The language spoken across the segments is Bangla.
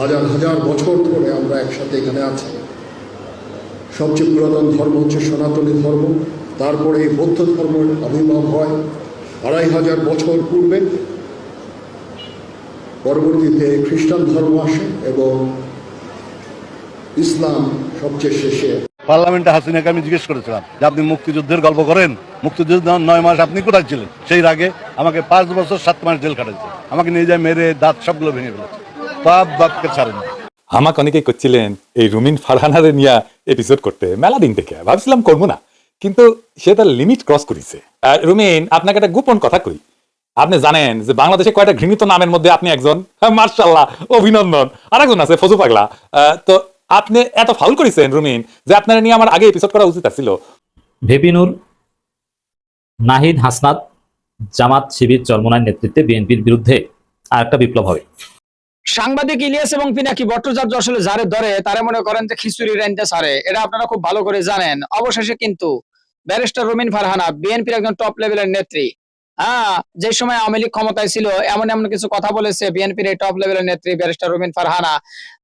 হাজার হাজার বছর ধরে আমরা একসাথে এখানে আছি। সবচেয়ে পুরাতন ধর্ম হচ্ছে সনাতনী ধর্ম। তারপরে এই বৌদ্ধ ধর্মের আবির্ভাব হয়। আড়াই হাজার বছর পূর্বে পরবর্তীতে খ্রিস্টান ধর্ম আসে এবং ইসলাম সবচেয়ে শেষে পার্লামেন্টে হাসিনাকে আমি জিজ্ঞেস করেছিলাম যে আপনি মুক্তিযুদ্ধের গল্প করেন? মুক্তিযুদ্ধ নয় মাস আপনি কোথায় ছিলেন? সেই আগে আমাকে পাঁচ বছর সাত মাস জেল কাটাইছে আমাকে নিয়ে যায় মেরে দাঁত সবগুলো ভেঙে ফেলেছে। বাপ বাপকে ছাড়েন। আমাকে অনেকেই করছিলেন এই রুমিন ফারহানারে নিয়ে এপিসোড করতে মেলা দিন থেকে ভাবছিলাম করব না। কিন্তু সে তার লিমিট ক্রস করেছে। আর রুমিন আপনাকে একটা গোপন কথা কই। আপনি জানেন যে বাংলাদেশে কয়টা ঘৃণিত নামের মধ্যে আপনি একজন। হ্যাঁ, মার্শাল্লাহ অভিনন্দন। আর একজন আছে ফজু পাগলা। তো আপনি এত ফাউল করেছেন রুমিন যে আপনারা নিয়ে আমার আগে এপিসোড করা উচিত ছিল ভেপিনুর নাহিদ হাসনাত জামাত শিবির চরমনার নেতৃত্বে বিএনপির বিরুদ্ধে আর একটা বিপ্লব হবে। সাংবাদিক ইলিয়াস এবং পিনাকি ভট্টাচার্য আসলে যারে ধরে, তারা মনে করেন যে খিচুড়ি রেঞ্জে সারে এটা আপনারা খুব ভালো করে জানেন। অবশেষে কিন্তু ব্যারিস্টার রুমিন ফারহানা, বিএনপির একজন টপ লেভেলের নেত্রী যে সময় আওয়ামী লীগ ক্ষমতায় ছিল, এমন এমন কিছু কথা বলেছে বিএনপির এই টপ লেভেলের নেত্রী ব্যারিস্টার রুমিন ফারহানা।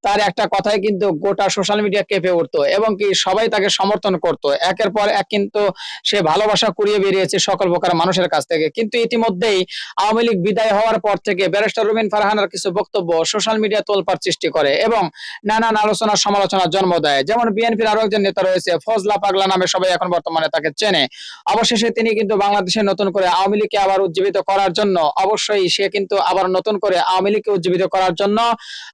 তার একটা কথাই কিন্তু গোটা সোশ্যাল মিডিয়া কেঁপে উঠতো এবং কি সবাই তাকে সমর্থন করত। একের পর এক কিন্তু সে ভালোবাসা কুড়িয়ে বেরিয়েছে সকল প্রকার মানুষের কাছ থেকে। কিন্তু ইতিমধ্যেই আওয়ামী লীগ বিদায় হওয়ার পর থেকে ব্যারিস্টার রুমিন ফারহানার কিছু বক্তব্য সোশ্যাল মিডিয়া তোলপাড় সৃষ্টি করে এবং নানান আলোচনা সমালোচনার জন্ম দেয়। যেমন বিএনপির আরও একজন নেতা রয়েছে ফজলা পাগলা নামে সবাই এখন বর্তমানে তাকে চেনে। অবশেষে তিনি কিন্তু বাংলাদেশে নতুন করে আওয়ামী লীগকে আবার উজ্জীবিত করার জন্য। অবশ্যই সে কিন্তু আবার নতুন করে আওয়ামী লীগকে উজ্জীবিত করার জন্য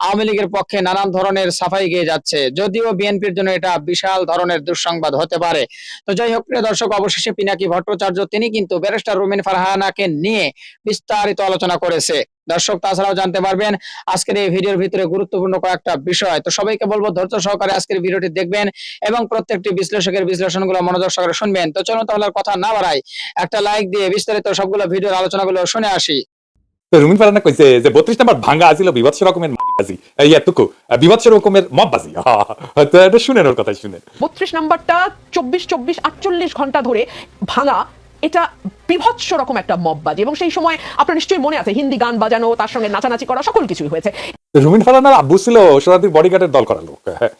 আওয়ামী লীগের পক্ষে নানান ধরনের সাফাই গিয়ে যাচ্ছে। যদিও বিএনপির জন্য এটা বিশাল ধরনের দুঃসংবাদ হতে পারে। তো যাই হোক, প্রিয় দর্শক, অবশেষে পিনাকি ভট্টাচার্য, তিনি কিন্তু ব্যারিস্টার রুমিন ফারহানাকে নিয়ে বিস্তারিত আলোচনা করেছে। দর্শক তাছাড়াও জানতে পারবেন আজকের এই ভিডিওর ভিতরে গুরুত্বপূর্ণ কয়েকটা বিষয়। তো সবাইকে বলব ধৈর্য সহকারে আজকের ভিডিওটি দেখবেন এবং প্রত্যেকটি বিশ্লেষকের বিশ্লেষণগুলো মনোযোগ সহকারে শুনবেন। তো চলুন তাহলে কথা না বাড়াই একটা লাইক দিয়ে বিস্তারিত সবগুলো ভিডিওর আলোচনাগুলো শুনে আসি। তো রুমিন ফারহানা কইছে যে বত্রিশ নাম্বার ভাঙ্গা আছিল বিভৎস রকমের মাটিবাজি। এই বিভৎস রকমের মববাজি হা, হা, হা। তো এটা শুনেন ওর কথা শুনেন। বত্রিশ নাম্বারটা চব্বিশ চব্বিশ আটচল্লিশ ঘণ্টা ধরে ভাঙা এটা বিভৎস রকম একটা মববাজি এবং সেই সময় আপনার নিশ্চয়ই মনে আছে, হিন্দি গান বাজানো, তার সঙ্গে নাচানাচি করা, সকল কিছুই হয়েছে রুমিন ফারানার আব্বু ছিল শতাব্দীর বডিগার্ডের দল করা লোক হ্যাঁ।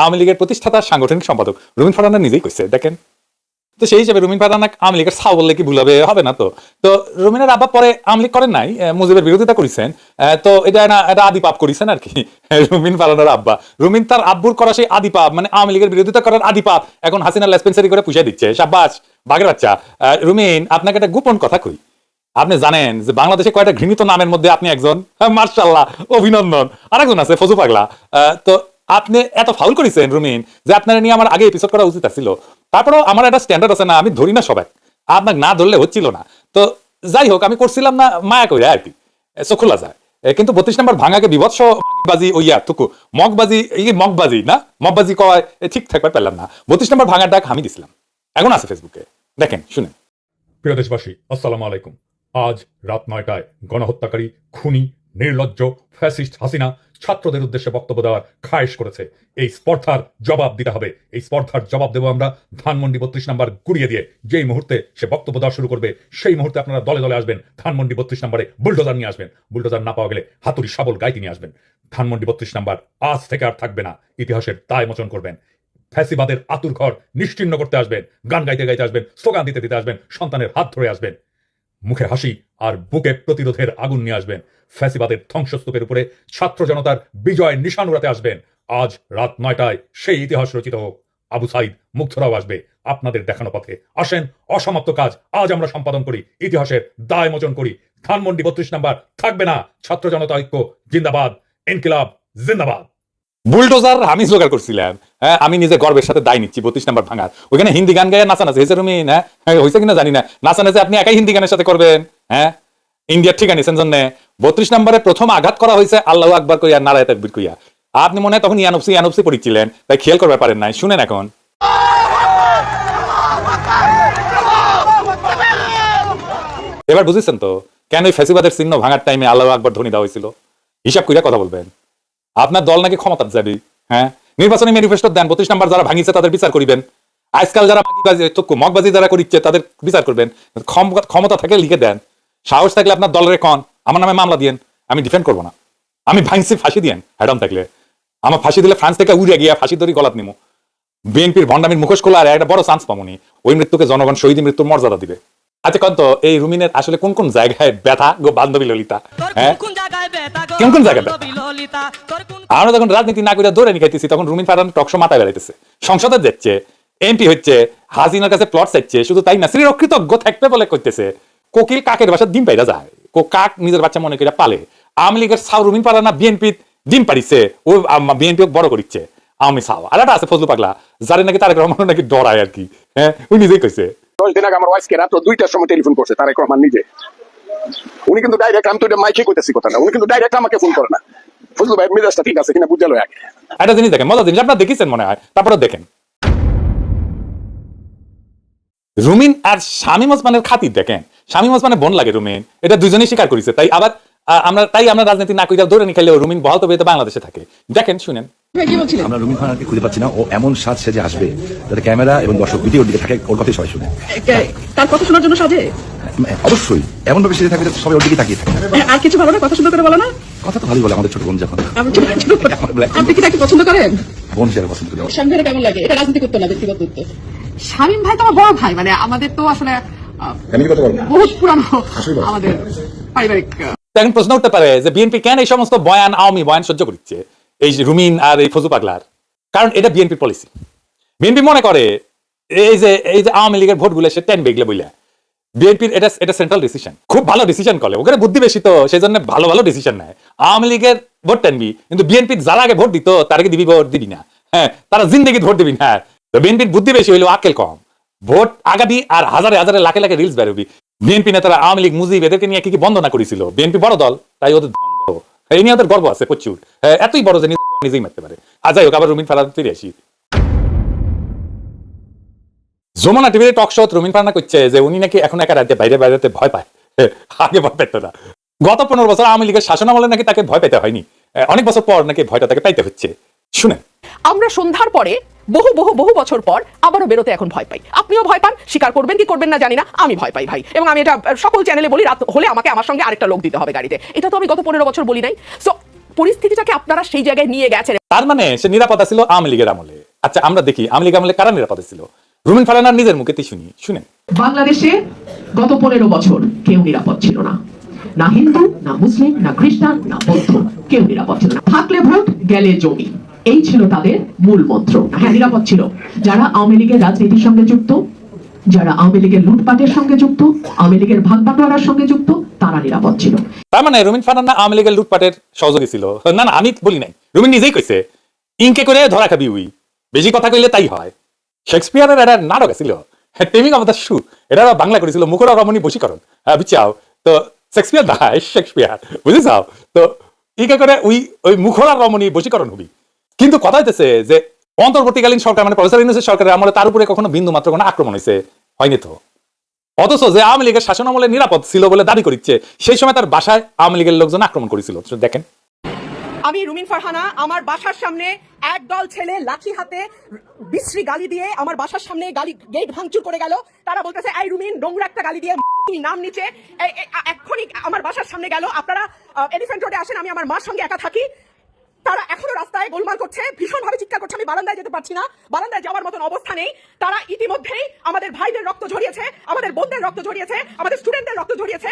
আওয়ামী লীগের প্রতিষ্ঠাতা, সাংগঠনিক সম্পাদক রুমিন ফারানা নিজেই কইছে, দেখেন তো সেই হিসাবে রুমিন ফারহানা আওয়ামী লীগের ছাও বললে কি ভুল হবে না তো। তো রুমিনের আব্বা পরে আওয়ামী লীগ করেন নাই মুজিবের বিরোধিতা করেছেন তো এটা না এটা আদি পাপ করেছেন আর কি রুমিন ফারহানার আব্বা। রুমিন তার আব্বুর করা সেই আদি পাপ মানে আওয়ামী লীগের বিরোধিতা করার আদি পাপ এখন হাসিনা লেসপেন্সারি করে পুষে দিচ্ছে। সাব্বাস বাঘের বাচ্চা রুমিন আপনাকে একটা গোপন কথা কই। আপনি জানেন যে বাংলাদেশে কয়টা ঘৃণিত নামের মধ্যে আপনি একজন হ্যাঁ, মার্শাল্লাহ অভিনন্দন। আর একজন আছে ফজু পাগলা তো আপনি এত ফাউল করেছেন রুমিন যে আপনারা নিয়ে আমার আগে এপিসোড করা উচিত ছিল তারপরেও আমার একটা স্ট্যান্ডার্ড আছে না আমি ধরি না সবাই। আপনাকে না ধরলে হচ্ছিল না। তো যাই হোক আমি করছিলাম না মায়া করে আর কি। এ, খোলা যায়। কিন্তু বত্রিশ নম্বর ভাঙাকে বিভৎস বাজি ওই ইয়া টুকু মগবাজি এই মগবাজি না? মগবাজি কয় ঠিক থাকবার পেলাম না। বত্রিশ নম্বর ভাঙার ডাক আমি দিছিলাম। এখন আছে ফেসবুকে দেখেন শুনেন। প্রিয় দেশবাসী আসসালামু আলাইকুম। আজ রাত নয়টায় গণহত্যাকারী খুনি নির্লজ্জ ফ্যাসিস্ট হাসিনা ছাত্রদের উদ্দেশ্যে বক্তব্য দেওয়ার খায়েশ করেছে। এই স্পর্ধার জবাব দিতে হবে। এই স্পর্ধার জবাব দেবো আমরা ধানমন্ডি বত্রিশ নাম্বার গুড়িয়ে দিয়ে। যেই মুহূর্তে সে বক্তব্য দেওয়া শুরু করবে, সেই মুহূর্তে আপনারা দলে দলে আসবেন। ধানমন্ডি বত্রিশ নাম্বারে বুলডোজার নিয়ে আসবেন। বুলডোজার না পাওয়া গেলে হাতুড়ি শাবল গাইতে নিয়ে আসবেন। ধানমন্ডি বত্রিশ নাম্বার আজ থেকে আর থাকবে না। ইতিহাসের দায় মোচন করবেন। ফ্যাসিবাদের আতুর ঘর নিশ্চিন্ন করতে আসবেন। গান গাইতে গাইতে আসবেন, স্লোগান দিতে দিতে আসবেন, সন্তানের হাত ধরে আসবেন। মুখে হাসি আর বুকে প্রতিরোধের আগুন নিয়ে আসবেন। ফ্যাসিবাদের ধ্বংসস্তূপের উপরে ছাত্র জনতার বিজয় নিশান উড়াতে আসবেন। আজ রাত নয়টায় সেই ইতিহাস রচিত হোক। আবু সাইদ মুগ্ধরাও আসবে আপনাদের দেখানো পথে। আসেন, অসমাপ্ত কাজ। আজ আমরা সম্পাদন করি, ইতিহাসের দায় মোচন করি। ধানমন্ডি বত্রিশ নাম্বার থাকবে না। ছাত্র জনতা ঐক্য, জিন্দাবাদ। ইনকিলাব, জিন্দাবাদ। বুলডোজার আমি জোগাড় করছিলাম। হ্যাঁ আমি নিজে গর্বের সাথে দায় নিচ্ছি বত্রিশ নাম্বার ভাঙার। ওইখানে হিন্দি গান গায়ে নাচানাচি হয়েছে তুমি হ্যাঁ হ্যাঁ, হয়েছে কিনা জানি না। নাচানাচি আপনি একাই হিন্দি গানের সাথে করবেন। হ্যাঁ ইন্ডিয়ার ঠিক আনিছেন জন্য। বত্রিশ নম্বরে প্রথম আঘাত করা হয়েছে আল্লাহ আকবর কইয়া নারায় তাকবির কইয়া। আপনি মনে হয় তখন ইয়ানবসি ইয়ানবসি পড়িচ্ছিলেন তাই খেয়াল করতে পারেন নাই। শুনেন এখন। এবার বুঝেছেন তো কেন এই ফ্যাসিবাদের চিহ্ন ভাঙার টাইমে আল্লাহ আকবর ধ্বনি দেওয়া হয়েছিল? হিসাব কইরা কথা বলবেন। আপনার দল নাকি ক্ষমতা যাবে হ্যাঁ? নির্বাচনী ম্যানিফেস্টো দেন বত্রিশ নাম্বার যারা ভাঙিছে তাদের বিচার করিবেন। আজকাল যারা মাগিবাজি যারা করিচ্ছে তাদের বিচার করবেন। ক্ষমতা থাকলে লিখে দেন। সাহস থাকলে আপনার দলের কন আমার নামে মামলা দিয়েন আমি ডিফেন্ড করব না। আমি ভাইন্সি ফাঁসি দিয়েন হ্যাডম থাকলে। আমার ফাঁসি দিলে ফ্রান্স থেকে উড়ে গিয়া ফাঁসি ধরি গলাত নিমু। বিএনপির ভণ্ডামির মুখোশ খোলা আর একটা বড় চান্স পামনি। ওই মৃত্যুকে জনগণ শহীদ মৃত্যুর মর্যাদা দিবে। আচ্ছা কন্ত এই রুমিনের আসলে কোন কোন জায়গায় ব্যথা গো বান্ধবী ললিতা? হ্যাঁ? কোন ব্যথা আমরা যখন রাজনীতি না করে নিখাইতেছি তখন রুমিন টকশো মাথায় বেড়াইতেছে। সংসদে এমপি হচ্ছে কাছে প্লট চাইছে, শুধু তাই না শ্রীর অকৃতজ্ঞ থাকবে বলে করতেছে কোকিল কাকের বাসা ডিম পাইরা যায়, কো কাক নিজের বাচ্চা মনে করে পালে। আওয়ামী লীগের সাউ রুমিন বিএনপি ডিম ও বিএনপি বড় করিচ্ছে আর একটা আছে ফজলু পাগলা, যারে নাকি তারেক রহমান নাকি ডরায় আর কি হ্যাঁ? ওই নিজেই কইছে। দশ দিন আগে আমার ওয়াইফকে দুইটার সময় টেলিফোন করছে, তারেক রহমান নিজে। উনি কিন্তু ডাইরেক্ট আমি তো এটা মাইকে কইতেছি কথা না উনি কিন্তু ডাইরেক্ট আমাকে ফোন করে না। ফজলু ভাই মেজাজটা ঠিক আছে কিনা বুঝালো আগে। একটা জিনিস দেখেন মজার জিনিস আপনারা দেখেছেন মনে হয়? তারপরে দেখেন। রুমিন আর শামীম ওসমানের খাতির দেখেন। শামীম ওসমানের বোন লাগে রুমিন এটা দুজনেই স্বীকার করেছে। তাই আবার আমরা তাই আমরা রাজনীতি না কইরা ধরে নিখাইলেও রুমিন বহাল তবে বাংলাদেশে থাকে। দেখেন শুনেন। আমরা রুমিন খানকে খুঁজে পাচ্ছি না ও এমন সাজ সেজে আসবে। যাতে ক্যামেরা এবং দর্শক ভিডিওর দিকে থাকে ওর কথাই সবাই শুনে। তার কথা শোনার জন্য সাজে? অবশ্যই এমন ভাবে সেজে থাকবে সবাই ওর দিকে তাকিয়ে থাকে। আর কিছু ভালো না কথা সুন্দর করে বলো না। কথা তো ভালোই বলে আমাদের ছোট বোন যখন। আপনি কি তাকে পছন্দ করেন? বোন হিসেবে পছন্দ করি। স্বামীর কেমন লাগে? এটা রাজনীতি করতো না ব্যক্তিগত উত্তর শামীম ভাই তো আমার বড় ভাই মানে আমাদের তো আসলে বহুত পুরানো আমাদের পারিবারিক এখন প্রশ্ন উঠতে পারে যে বিএনপি কেন এই সমস্ত বয়ান আওয়ামী বয়ান সহ্য করছে এই যে রুমিন আর এই ফজু পাগলার। কারণ এটা বিএনপি পলিসি বিএনপি মনে করে এই যে এই যে আওয়ামী লীগের ভোটগুলো সে টেন বেগলে বইলে। বিএনপির এটা এটা সেন্ট্রাল ডিসিশন খুব ভালো ডিসিশন করে। ওখানে বুদ্ধি বেশি তো সেই জন্য ভালো ভালো ডিসিশন নেয়। আওয়ামী লীগের ভোট টানবি কিন্তু বিএনপির যারা আগে ভোট দিত তার দিবি ভোট দিবি না? হ্যাঁ তারা জিন্দগি ভোট দিবি না। তো বিএনপির বুদ্ধি বেশি হইলেও আকেল কম। ভোট আগাবি আর হাজারে হাজারে লাখে লাখে রিলস বেরোবি। বিএনপি নেতারা আওয়ামী লীগ মুজিব এদেরকে নিয়ে কি কি বন্দনা করেছিল? বিএনপি বড় দল তাই ওদের বড়। এই নিয়ে ওদের গর্ব আছে প্রচুর। হ্যাঁ, এতই বড় যে নিজেই মারতে পারে। আর যাই হোক আবার রুমিন ফারাদ ফিরে আসি। যমুনা টিভিতে টক শো রুমিন ফারানা করছে যে উনি নাকি এখন একা রাতে বাইরে বাইরেতে ভয় পায়। আগে ভয় পেত না। গত পনেরো বছর আওয়ামী লীগের শাসনামলে নাকি তাকে ভয় পেতে হয়নি। অনেক বছর পর নাকি ভয়টা তাকে পাইতে হচ্ছে। শুনেন। আমরা সন্ধ্যার পরে বহু বহু বহু বছর পর আবারও বেরোতে এখন ভয় পাই। আপনিও ভয় পান? স্বীকার করবেন কি করবেন না জানি না। আমি ভয় পাই ভাই। এবং আমি এটা সকল চ্যানেলে বলি রাত হলে আমাকে আমার সঙ্গে আরেকটা লোক দিতে হবে গাড়িতে। এটা তো আমি গত পনেরো বছর বলি নাই। সো পরিস্থিতিটাকে আপনারা সেই জায়গায় নিয়ে গেছেন। তার মানে সে নিরাপদা ছিল আওয়ামী লীগের আমলে। আচ্ছা আমরা দেখি আওয়ামী লীগ আমলে কারা নিরাপদা ছিল? রুমিন ফারানার নিজের মুখেতেই শুনি শুনেন। বাংলাদেশে গত পনেরো বছর কেউ নিরাপদ ছিল না। না হিন্দু না মুসলিম না খ্রিস্টান না বৌদ্ধ কেউ নিরাপদ ছিল না। থাকলে ভোট গেলে জমি। এই ছিল তাদের মূল মন্ত্র। হ্যাঁ নিরাপদ ছিল। যারা আওয়ামী লীগের রাজনীতির সঙ্গে যুক্ত যারা আওয়ামী লীগের লুটপাটের সঙ্গে যুক্ত আওয়ামী লীগের ভাগ বাটোয়ারার সঙ্গে যুক্ত তারা নিরাপদ ছিল। তার মানে রুমিন ফারানা আওয়ামী লীগের লুটপাটের সহযোগী ছিল। না না আমি বলি নাই। রুমিন নিজেই কইছে ইনকে করে ধরা খাবি উই। বেশি কথা কইলে তাই হয়। শেক্সপিয়ারের একটা নাটক ছিল টেমিং অফ দ্য শু। এটা বাংলা করেছিল। মুখরা রমণী বশীকরণ হ্যাঁ বুঝছাও তো শেক্সপিয়ার দায় শেক্সপিয়ার বুঝেছাও তো ইকে করে ওই ওই মুখরা রমণী বশীকরণ হবি। কিন্তু কথা হইতেছে যে অন্তর্বর্তীকালীন সরকার মানে প্রফেসর ইউনুসের সরকারের আমলে তার উপরে কখনো বিন্দু মাত্র কোনো আক্রমণ হয়েছে হয়নি তো? অথচ যে আওয়ামী লীগের শাসন আমলে নিরাপদ ছিল বলে দাবি করিচ্ছে সেই সময় তার বাসায় আওয়ামী লীগের লোকজন আক্রমণ করেছিল দেখেন আমি রুমিন ফারহানা, আমার বাসার সামনে এক দল ছেলে লাঠি হাতে বিশ্রী গালি দিয়ে আমার বাসার সামনে গালি, গেট ভাঙচুর করে গেল। তারা বলতেছে, এই রুমিন, নোংরা একটা গালি দিয়ে নাম নিচে এক্ষুনি আমার বাসার সামনে গেল। আপনারা এলিফেন্ট রোডে আসেন, আমি আমার মার সঙ্গে একা থাকি। তারা এখনও রাস্তায় গোলমাল করছে ভীষণ ভাবে চিৎকার করছে, আমি বারান্দায় যেতে পারছি না, বারান্দায় যাওয়ার মতন অবস্থা নেই। তারা ইতিমধ্যেই আমাদের ভাইদের রক্ত ঝরিয়েছে, আমাদের বোনদের রক্ত ঝরিয়েছে, আমাদের স্টুডেন্টদের রক্ত ঝরিয়েছে।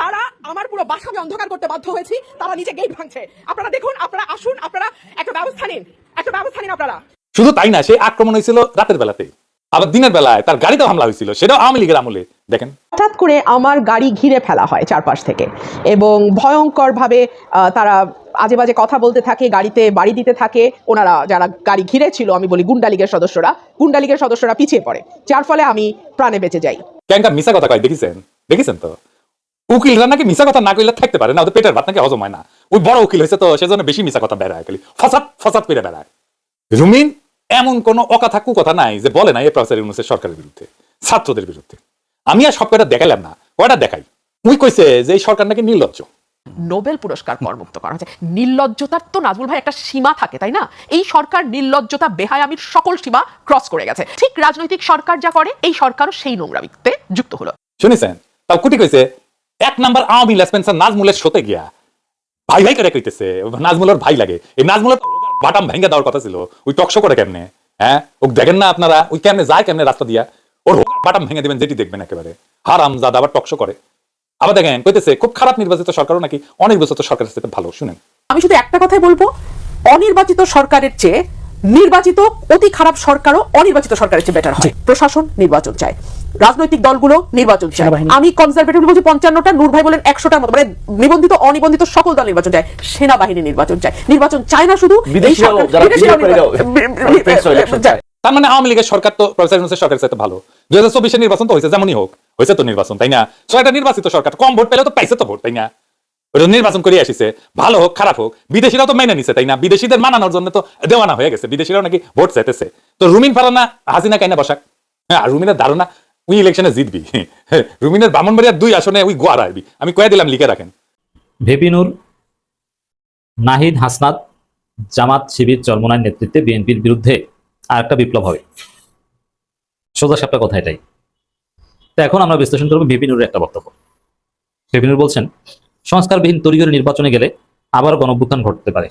তারা আমার পুরো বাসাকে অন্ধকার করতে বাধ্য হয়েছি, তারা নিজে গেট ভাঙছে। আপনারা দেখুন, আপনারা আসুন, আপনারা একটা ব্যবস্থা নিন, একটা ব্যবস্থা নিন আপনারা। শুধু তাই না সেই আক্রমণ হয়েছিল রাতের বেলাতে আবার দিনের বেলায় তার গাড়িতে হামলা হয়েছিল সেটাও আওয়ামী লীগের আমলে। দেখেন। হঠাৎ করে আমার গাড়ি ঘিরে ফেলা হয় চারপাশ থেকে এবং ভয়ঙ্করভাবে আহ, তারা আজে বাজে কথা বলতে থাকে গাড়িতে বাড়ি দিতে থাকে। ওনারা যারা গাড়ি ঘিরে ছিল আমি বলি গুন্ডা লীগের সদস্যরা গুন্ডা লীগের সদস্যরা পিছিয়ে পড়ে যার ফলে আমি প্রাণে বেঁচে যাই। ক্যাঙ্কা মিশা কথা কয় দেখেছেন? দেখেছেন তো? উকিলরা নাকি মিশা কথা না কইলে থাকতে পারে না ওদের পেটের ভাত নাকি হজম হয় না। ওই বড় উকিল হয়েছে তো সেজন্য বেশি মিশা কথা বেড়ায় খালি ফসাদ ফসাদ পেরে বেড়ায়। রুমিন এমন কোন অকথা কুকথা নাই যে বলে না এই প্রফেসর ইউনুসের সরকারের বিরুদ্ধে ছাত্রদের বিরুদ্ধে। আমি আর সব কয়টা দেখালাম না কয়টা দেখাই? উই কইছে যে এই সরকার নাকি নির্লজ্জ। নোবেল পুরস্কার করমুক্ত করা হয়েছে। নির্লজ্জতার তো নাজমুল ভাই একটা সীমা থাকে তাই না? এই সরকার নির্লজ্জতা বেহায়ামির সকল সীমা ক্রস করে গেছে। ঠিক রাজনৈতিক সরকার যা করে এই সরকারও সেই নোংরামিতে যুক্ত হলো। শুনেছেন? তাও কুটি কইছে এক নাম্বার আওয়ামী লেসপেন্সার নাজমুলের শোতে গিয়া ভাই ভাই করে কইতেছে নাজমুলের ভাই লাগে। এই নাজমুলের বাটাম ভেঙে দেওয়ার কথা ছিল। ওই টকশো করে কেমনে? হ্যাঁ? ও দেখেন না আপনারা, ওই কেমনে যায়, কেমনে রাস্তা দিয়া? ওর বাটাম ভেঙে দেবেন, যেটি দেখবেন একেবারে। হারাম জাদা আবার টকশো করে। আবার দেখেন, কইতেছে, খুব খারাপ নির্বাচিত সরকারও নাকি অনির্বাচিত সরকারের সাথে ভালো, শুনেন। আমি শুধু একটা কথাই বলব, অনির্বাচিত সরকারের চেয়ে নির্বাচিত অতি খারাপ সরকারও অনির্বাচিত সরকারের চেয়ে বেটার হয়। প্রশাসন নির্বাচন চায়। রাজনৈতিক দলগুলো নির্বাচন চায়। আমি কনজারভেটিভ বলছি পঞ্চান্নটা নূর ভাই বলেন একশোটার মতো। মানে নিবন্ধিত অনিবন্ধিত সকল দল নির্বাচন চায়। সেনাবাহিনী নির্বাচন চায়। নির্বাচন চায় না শুধু। তার মানে আওয়ামী লীগের সরকার তো প্রফেসর ইউনূসের সরকারের সাথে ভালো। দুই হাজার চব্বিশের নির্বাচন তো হয়েছে যেমনই হোক। হয়েছে তো নির্বাচন তাই না? সো একটা নির্বাচিত সরকার কম ভোট পেলে তো পাইছে তো ভোট তাই না? নির্বাচন করে আসিছে, ভালো হোক, খারাপ হোক, বিদেশিরাও তো মেনে নিছে, তাই না? বিদেশিদের মানানোর জন্য তো দেওয়ানা হয়ে গেছে, বিদেশিরাও নাকি ভোট চাইতেছে। তো রুমিন ফারানা হাসিনা কাইনা বসাক। হ্যাঁ রুমিনের ধারণা, উই ইলেকশনে জিতবি। রুমিনের বামনবাড়িয়ার দুই আসনে উই গোয়া রাখবি আমি কয়ে দিলাম, লিখে রাখেন। ভেপিনুর নাহিদ হাসনাত, জামাত শিবির চরমনার নেতৃত্বে বিএনপির বিরুদ্ধে আর একটা বিপ্লব হবে। সোজা সাপটা কথা এটাই। তো এখন আমরা বিশ্লেষণ করব ভেপিনুরের একটা বক্তব্য। ভেপিনুর বলছেন সংস্কারবিহীন তরিগরি নির্বাচনে গেলে আবার গণভ্যুত্থান ঘটতে পারে।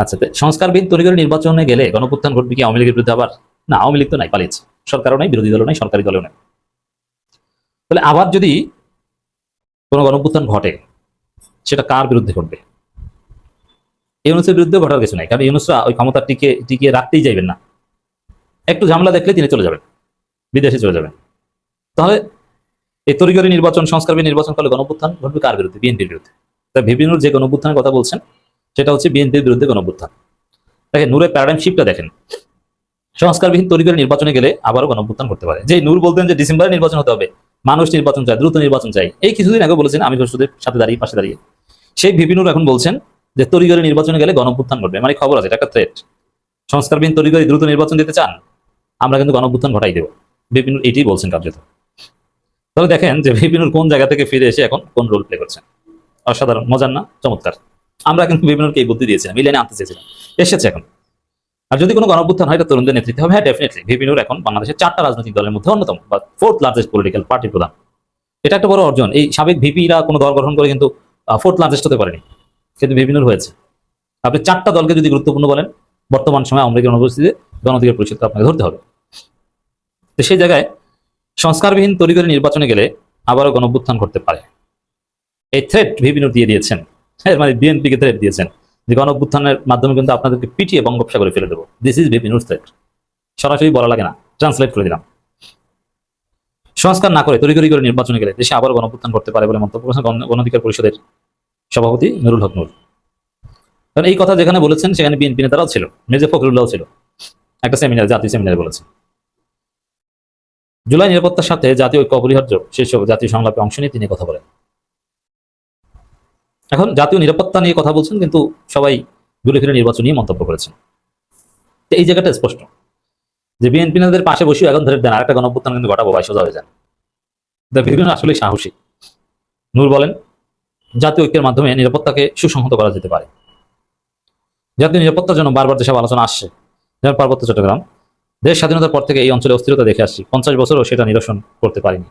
আচ্ছা সংস্কারবিহীন তরিগরি নির্বাচনে গেলে গণভ্যুত্থান ঘটবে কি আওয়ামী লীগের বিরুদ্ধে আবার? না, আওয়ামী লীগ তো নাই, পালিয়েছে। সরকারও নাই, বিরোধী দলও নাই, সরকারি দলও নাই। তাহলে আবার যদি কোনো গণভ্যুত্থান ঘটে, সেটা কার বিরুদ্ধে ঘটবে? ইউনুসের বিরুদ্ধে ঘটার কিছু নাই, কারণ ইউনুসরা ওই ক্ষমতা টিকে, টিকিয়ে রাখতেই যাইবেন না। একটু ঝামেলা দেখলে তিনি চলে যাবেন, বিদেশে চলে যাবেন। তাহলে এই তরিগরি নির্বাচন সংস্কার নির্বাচন করলে গণভ্যুত্থান ঘটবে কার বিরুদ্ধে? বিএনপির বিরুদ্ধে। তা ভিপিনুর যে গণভ্যুত্থানের কথা বলছেন, সেটা হচ্ছে বিএনপির বিরুদ্ধে গণভ্যুত্থান। দেখেন, নূরের প্যারাডাইম শিফটটা দেখেন। সংস্কারবিহীন তরিগরি নির্বাচনে গেলে আবারও গণভ্যুত্থান করতে পারে। যে নূর বলতেন যে ডিসেম্বরে নির্বাচন হতে হবে, মানুষ নির্বাচন চায়, দ্রুত নির্বাচন চাই এই কিছুদিন আগে বলেছেন, আমি ঘোষদের সাথে দাঁড়িয়ে, পাশে দাঁড়িয়ে। সেই ভিপিনুর এখন বলছেন যে তরিগরি নির্বাচনে গেলে গণভ্যুত্থান ঘটবে। মানে খবর আছে, এটা একটা থ্রেট সংস্কারবিহীন তরিগরি দ্রুত নির্বাচন দিতে চান, আমরা কিন্তু গণভ্যুত্থান ঘটাই দেবো। বিপিনুর এটাই বলছেন কার্যত। তাহলে দেখেন যে বিপিনুর কোন জায়গা থেকে ফিরে এসে এখন কোন রোল প্লে করছেন? অসাধারণ, মজার না? চমৎকার। আমরা কিন্তু বিপিনুরকে এই বুদ্ধি দিয়েছিলাম মিলেনে আনতে চেয়েছিলাম। এসেছে এখন। আর যদি কোনো গণভ্যুত্থান হয়, এটা তরুণদের নেতৃত্বে হবে। হ্যাঁ ডেফিনেটলি বিপিনুর এখন বাংলাদেশের চারটা রাজনৈতিক দলের মধ্যে অন্যতম বা ফোর্থ লার্জেস্ট পলিটিক্যাল পার্টি প্রধান। এটা একটা বড় অর্জন। এই সাবেক ভিপিরা কোনো দল গঠন করে কিন্তু ফোর্থ লার্জেস্ট হতে পারেনি। কিন্তু বিপিনুর হয়েছে। আপনি চারটা দলকে যদি গুরুত্বপূর্ণ বলেন, বর্তমান সময় লীগের অনুপস্থিতিতে গণঅধিকার পরিষদকে আপনাকে ধরতে হবে। তো সেই জায়গায় সংস্কারবিহীন তরিগরি নির্বাচনে গেলে আবারও গণভ্যুত্থান করতে পারে। এই থ্রেট ভিপিনুর দিয়ে দিয়েছেন। হ্যাঁ মানে বিএনপিকে থ্রেট দিয়েছেন। যে গণভ্যুত্থানের মাধ্যমে কিন্তু আপনাদেরকে পিটিয়ে বঙ্গোপসাগরে ফেলে দেবো। দিস ইজ ভিপিনুর থ্রেট সরাসরি বলা লাগে না। ট্রান্সলেট করে দিলাম। সংস্কার না করে তরিগরি করে নির্বাচনে গেলে দেশে আবার গণভ্যুত্থান করতে পারে বলে মন্তব্য করেছেন গণ- গণঅধিকার পরিষদের সভাপতি নুরুল হক নুর। কারণ এই কথা যেখানে বলেছেন, সেখানে বিএনপি নেতারাও ছিল। মির্জা ফখরুল্লাহ ছিল। একটা সেমিনার জাতীয় সেমিনারে বলেছেন। জুলাই নিরাপত্তার সাথে জাতীয় ঐক্য অপরিহার্য শীর্ষক জাতীয় সংলাপে অংশ নিয়ে তিনি কথা বলেন। এখন জাতীয় নিরাপত্তা নিয়ে কথা বলছেন, কিন্তু সবাই ঘুরে ফিরে নির্বাচন নিয়ে মন্তব্য করেছেন। এই জায়গাটা স্পষ্ট। যে বিএনপি নেতাদের পাশে বসে এখন ধরে দেন আরেকটা গণঅভ্যুত্থান কিন্তু ঘটাবো সোজা হয়ে যান। বিভিন্ন আসলে সাহসী। নূর বলেন, জাতীয় ঐক্যের মাধ্যমে নিরাপত্তাকে সুসংহত করা যেতে পারে। জাতীয় নিরাপত্তার জন্য বারবার যেসব আলোচনা আসছে, যেমন পার্বত্য চট্টগ্রাম দেশ স্বাধীনতার পর থেকে এই অঞ্চলে অস্থিরতা দেখে আসছি। পঞ্চাশ বছরও সেটা নিরসন করতে পারেনি।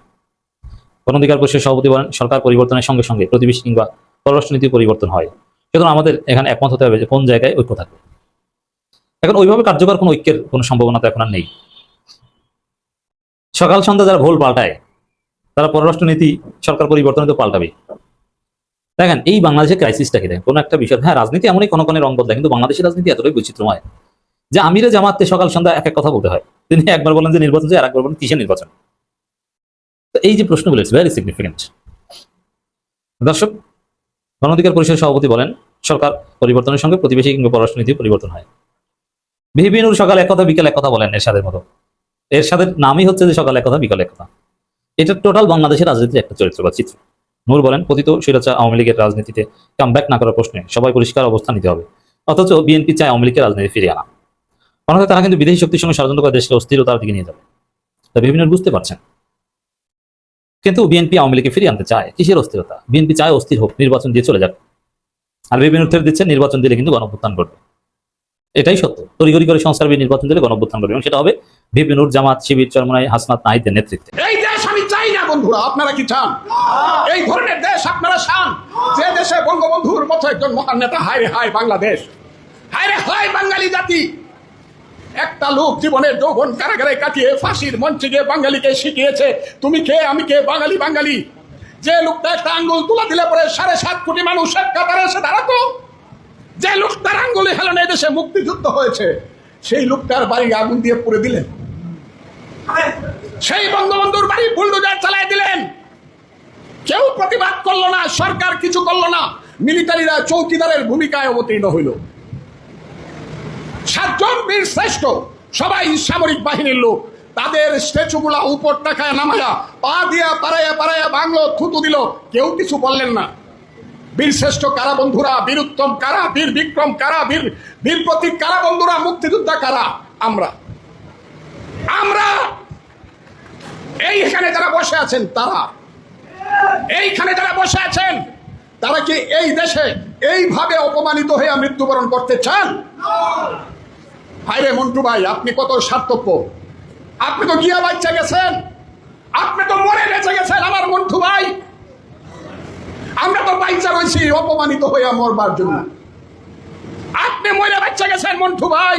গণঅধিকার পরিষদের সভাপতি বলেন সরকার পরিবর্তনের সঙ্গে সঙ্গে প্রতিবেশী কিংবা পররাষ্ট্রনীতি পরিবর্তন হয়। সুতরাং আমাদের এখানে একমত হতে হবে যে কোন জায়গায় ঐক্য থাকবে। এখন ওইভাবে কার্যকর কোনো ঐক্যের কোনো সম্ভাবনা তো এখন আর নেই। সকাল সন্ধ্যা যারা ভুল পাল্টায়, তারা পররাষ্ট্রনীতি, সরকার পরিবর্তনে তো পাল্টাবে দেখেন, এই বাংলাদেশের ক্রাইসিসটা কি দেখেন, কোনো একটা বিষয় হ্যাঁ রাজনীতি এমনই কোনো কোনো রং বদলায়, কিন্তু বাংলাদেশের রাজনীতি এতটাই বৈচিত্র্যময়। যে আমিরে জামাতে সকাল সন্ধ্যা এক এক কথা বলতে হয়। তিনি একবার বলেন যে নির্বাচন চাই আর একবার বলেন কিসের নির্বাচন। তো এই যে প্রশ্নগুলো ইটস ভেরি সিগনিফিকেন্ট দর্শক, গণঅধিকার পরিষদের সভাপতি বলেন, সরকার পরিবর্তনের সঙ্গে প্রতিবেশী কিংবা পররাষ্ট্রনীতি পরিবর্তন হয়। বিপিনুর সকাল এক কথা, বিকেল এক কথা বলেন এরশাদের মতো। এরশাদের নামই হচ্ছে যে সকাল এক কথা, বিকাল এক কথা। এটা টোটাল বাংলাদেশের রাজনীতির একটা চরিত্র বা চিত্র। নূর বলেন, পতিত স্বৈরাচার আওয়ামী লীগের রাজনীতিতে কাম ব্যাক না করার প্রশ্নে সবাই পরিষ্কার অবস্থান নিতে হবে। অথচ বিএনপি চায় আওয়ামী লীগের রাজনীতি ফিরিয়ে আনা। অন্যথায় তারা কিন্তু বিদেশি শক্তির সঙ্গে ষড়যন্ত্র করে দেশকে অস্থিরতার দিকে নিয়ে যাবে। তা বিভিন্ন বুঝতে পারছেন। কিন্তু বিএনপি আওয়ামী লীগকে ফিরিয়ে আনতে চায় কিসের অস্থিরতা? বিএনপি চায় অস্থির হোক, নির্বাচন দিয়ে চলে যাক। আর বিভিন্ন উত্তর দিচ্ছে, নির্বাচন দিলে কিন্তু গণভ্যুত্থান করবে এটাই সত্য। তড়িগড়ি করে সংস্কার বিল নির্বাচন দিলে গণভ্যুত্থান করবে এবং সেটা হবে বিপিনুর জামাত, শিবির, চরমনাই, হাসনাত নাহিদের নেতৃত্বে। চাই না আপনারা কি দেশ আপনারা বঙ্গবন্ধুর মতো একজন মহান নেতা, হায় হায় বাংলাদেশ। হায় হায় বাঙালি জাতি। একটা লোক জীবনের যৌবন কারাগারে কাটিয়ে ফাঁসির মঞ্চে গিয়ে বাঙালিকে শিখিয়েছে, তুমি কে? আমি কে? বাঙালি বাঙালি। যে লোকটা একটা আঙ্গুল তুলে দিলে পরে সাড়ে সাত কোটি মানুষ এক কাতারে এসে দাঁড়াতো। যে লোকটার আঙ্গুলে হেলনে দেশে মুক্তিযুদ্ধ হয়েছে, সেই লোকটার বাড়ি আগুন দিয়ে পুড়ে দিলেন। সেই বঙ্গবন্ধুর বাড়ি বুলডোজার চালায় দিলেন। কেউ প্রতিবাদ করল না, সরকার কিছু করল না। মিলিটারিরা চৌকিদারের ভূমিকায় অবতীর্ণ হইল। সাতজন বীর শ্রেষ্ঠ, সবাই সামরিক বাহিনীর লোক। তাদের স্ট্যাচুগুলা টাকায় নামায়া, পা দিয়া পাড়াইয়া পাড়াইয়া বাংলো থুতু দিল। কেউ কিছু বললেন না। বীর শ্রেষ্ঠ কারা বন্ধুরা? বীর উত্তম কারা? বীর বিক্রম কারা? বীর বীর প্রতীক কারা বন্ধুরা? মুক্তিযোদ্ধা কারা? আমরা। আমরা এইখানে যারা বসে আছেন, তারা। এইখানে যারা বসে আছেন, তারা কি এই দেশে এইভাবে অপমানিত হয়ে মৃত্যুবরণ করতে চান? হায়রে মন্টু ভাই, আপনি কত স্বার্থপ্য আপনি তো গিয়া বাচ্চা গেছেন। আপনি তো মরে বেঁচে গেছেন আমার মন্টু ভাই। আমরা তো বাইচা রয়েছি, অপমানিত হইয়া মরবার জন্য। আপনি মরে বাচ্চা গেছেন মন্টু ভাই।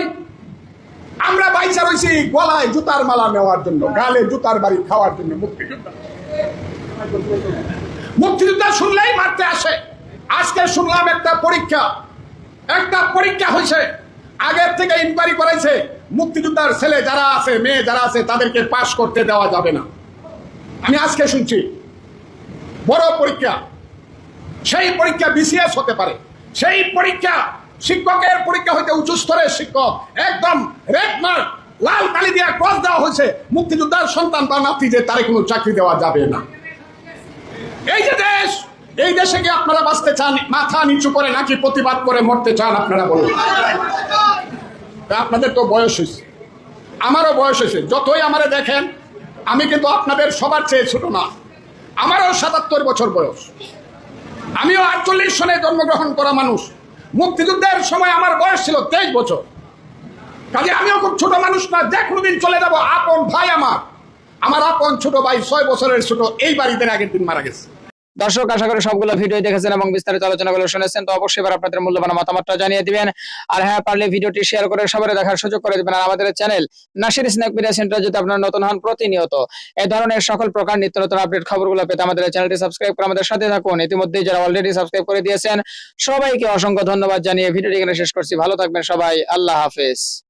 আমরা বাইচা রয়েছি গলায় জুতার মালা নেওয়ার জন্য, গালে জুতার বাড়ি খাওয়ার জন্য। মুক্তিযোদ্ধা। মুক্তিযোদ্ধা শুনলেই মারতে আসে। আজকে শুনলাম একটা পরীক্ষা। একটা পরীক্ষা হয়েছে। আগের থেকে ইনকোয়ারি করাইছে, মুক্তিযোদ্ধার ছেলে যারা আছে, মেয়ে যারা আছে, তাদেরকে পাশ করতে দেওয়া যাবে না। আমি আজকে শুনছি, বড় পরীক্ষা, সেই পরীক্ষা বিসিএস হতে পারে। সেই পরীক্ষা, শিক্ষকের পরীক্ষা হইতে উঁচু স্তরের শিক্ষক, একদম রেড মার্ক লাল কালি দিয়া ক্রস দেওয়া হয়েছে, মুক্তিযোদ্ধার সন্তান বা নাতি যে তারে কোনো চাকরি দেওয়া যাবে না। এই যে দেশ এই দেশে কি আপনারা বাঁচতে চান, মাথা নিচু করে নাকি প্রতিবাদ করে মরতে চান আপনারা বলুন। আপনাদের তো বয়স হয়েছে। আমারও বয়স হয়েছে। যতই আমারে দেখেন, আমি কিন্তু আপনাদের সবার চেয়ে ছোট না। আমারও সাতাত্তর বছর বয়স। আমিও আটচল্লিশ সনে জন্মগ্রহণ করা মানুষ। মুক্তিযুদ্ধের সময় আমার বয়স ছিল তেইশ বছর। কাজে আমিও খুব ছোট মানুষ না, যে কোনোদিন চলে যাব, আপন ভাই আমার। আমার আপন ছোট ভাই ছয় বছরের ছোট, এই বাড়িতে আগের দিন মারা গেছে। দর্শক, আশা করি সবগুলো ভিডিও দেখেছেন এবং বিস্তারিত আলোচনাগুলো শুনেছেন। তো অবশ্যই এবার আপনাদের মূল্যবান মতামতটা জানিয়ে দিবেন। আর হ্যাঁ পারলে ভিডিওটি শেয়ার করে সবাই দেখার সুযোগ করে দিবেন। আর আমাদের channel Nasir snack media center যদি আপনারা নতুন হন প্রতিনিয়ত এই ধরনের সকল প্রকার নিত্য নতুন আপডেট খবরগুলো পেতে আমাদের চ্যানেলটি সাবস্ক্রাইব করে আমাদের সাথে থাকুন। ইতিমধ্যে যারা অলরেডি সাবস্ক্রাইব করে দিয়েছেন, সবাইকে অসংখ্য ধন্যবাদ জানিয়ে ভিডিওটি এখানে শেষ করছি। ভালো থাকবেন সবাই। আল্লাহ হাফেজ।